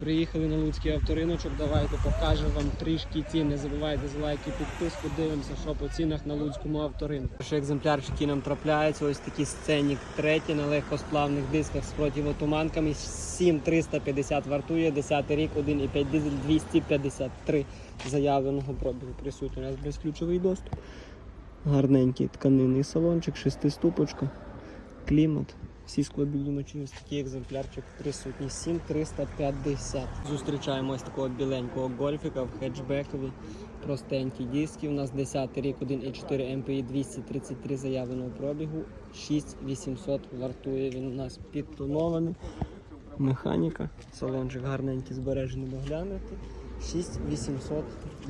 Приїхали на Луцький авториночок. Давайте покажемо вам трішки цін. Не забувайте за лайки, підписку. Дивимося, що по цінах на Луцькому авторинку. Перший екземпляр, який нам трапляється, ось такі сценік третій на легкосплавних дисках з противотуманками. 7350 вартує, 10 рік, 1,5 дизель, 253 заявленого пробігу. Присутній у нас безключовий доступ. Гарненький тканинний салончик, шестиступочка, клімат. Всі склопідіймачі, ось такий екземплярчик присутній. 7350. Зустрічаємо ось такого біленького гольфіка в хеджбекові. Простенькі диски. У нас 10 рік, 1,4 МПІ 233 заявленого пробігу. 6800 вартує. Він у нас підтонований. Механіка. Салончик гарненький, збережений доглянути. 6800.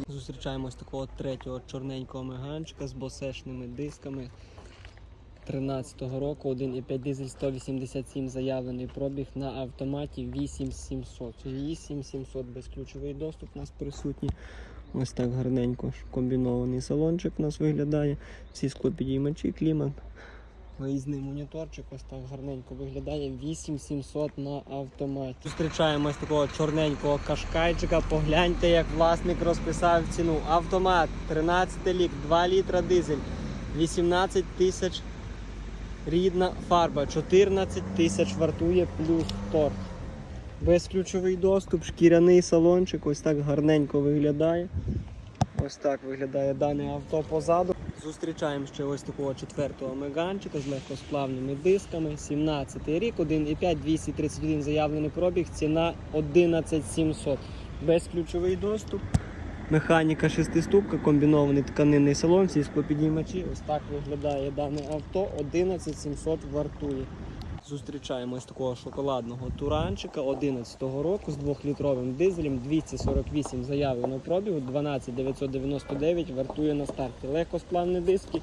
Зустрічаємо ось такого третього чорненького меганчика з босешними дисками. 13-го року 1,5 дизель 187 заявлений пробіг на автоматі 8700. 8700 безключовий доступ у нас присутній. Ось так гарненько комбінований салончик у нас виглядає. Всі склопідіймачі, клімат. Виїзний моніторчик ось так гарненько виглядає. 8700 на автоматі. Зустрічаємо ось такого чорненького кашкайчика. Погляньте, як власник розписав ціну. Автомат 13 лік, 2 літра дизель, 18 тисяч Рідна фарба 14 тисяч вартує плюс торг. Безключовий доступ, шкіряний салончик, ось так гарненько виглядає. Ось так виглядає дане авто позаду. Зустрічаємо ще ось такого четвертого меганчика з легкосплавними дисками. 17 рік, 1,5, 231 заявлений пробіг, ціна 11700. Безключовий доступ. Механіка шестиступка, комбінований тканинний салон, всі. Ось так виглядає дане авто. 11700 вартує. Зустрічаємо ось такого шоколадного туранчика 11-го року з 2-літровим дизелем, 248 заявленого пробігу, 12999 вартує на старті. Легкосплавні диски.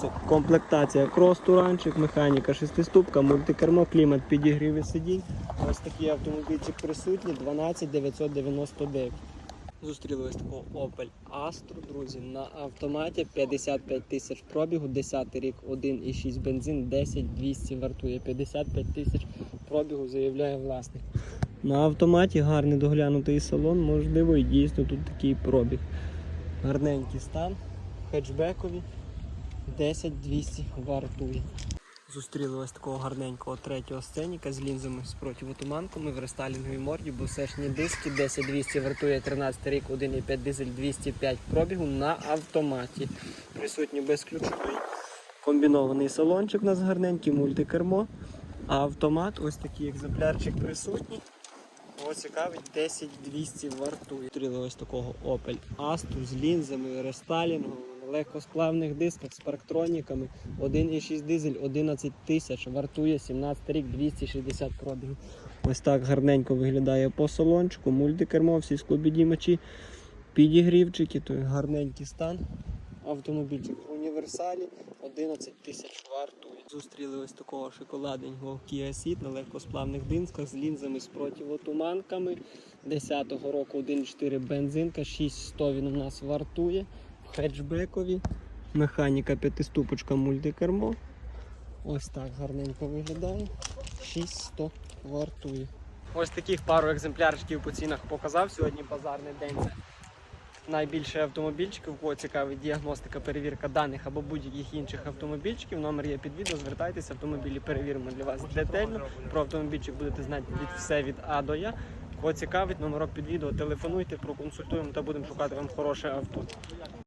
Це комплектація крос-туранчик, механіка шестиступка, мультикермо, клімат, підігріви сидінь. Ось такий автомобільчик присутній, 12999. Зустріли ось такого Opel Astra, друзі, на автоматі 55 тисяч пробігу, 10 рік, 1,6 бензин, 10 200 вартує, 55 тисяч пробігу, заявляє власник. На автоматі гарний доглянутий салон, можливо, і дійсно тут такий пробіг. Гарненький стан, хетчбекові, 10 200 вартує. Зустріли ось такого гарненького третього сценіка з лінзами з противотуманками в рестайлінговій морді, бусешні диски, 10200 вартує 13 рік, 1,5 дизель 205 пробігу на автоматі. Присутній безключовий. Комбінований салончик у нас гарненький, мультикермо. А автомат, ось такий екземплярчик присутній. Ось цікавить 10200 вартує. Зустріли ось такого Opel Astra з лінзами, рестайлінгом, легкосплавних дисках з парктроніками. 1,6 дизель 11 тисяч, вартує 17 рік 260 пробігів. Ось так гарненько виглядає по салончику, мультикермо, всі склобідімачі, підігрівчики, той гарненький стан. Автомобільчик в універсалі 11 тисяч вартує. Зустріли ось такого шоколадненького Kia Ceed на легкосплавних дисках з лінзами з противотуманками. 10-го року 1,4 бензинка, 6100 він у нас вартує. В хетчбекові. Механіка п'ятиступочка мультикермо. Ось так гарненько виглядає. 6100 вартує. Ось таких пару екземплярчиків по цінах показав. Сьогодні базарний день. Це найбільше автомобільчиків, кого цікавить діагностика, перевірка даних або будь-яких інших автомобільчиків. Номер є під відео. Звертайтеся, автомобілі перевіримо для вас детально. Про автомобільчик будете знати від все від А до Я. Кого цікавить, номерок під відео, телефонуйте, проконсультуємо та будемо шукати вам хороше авто.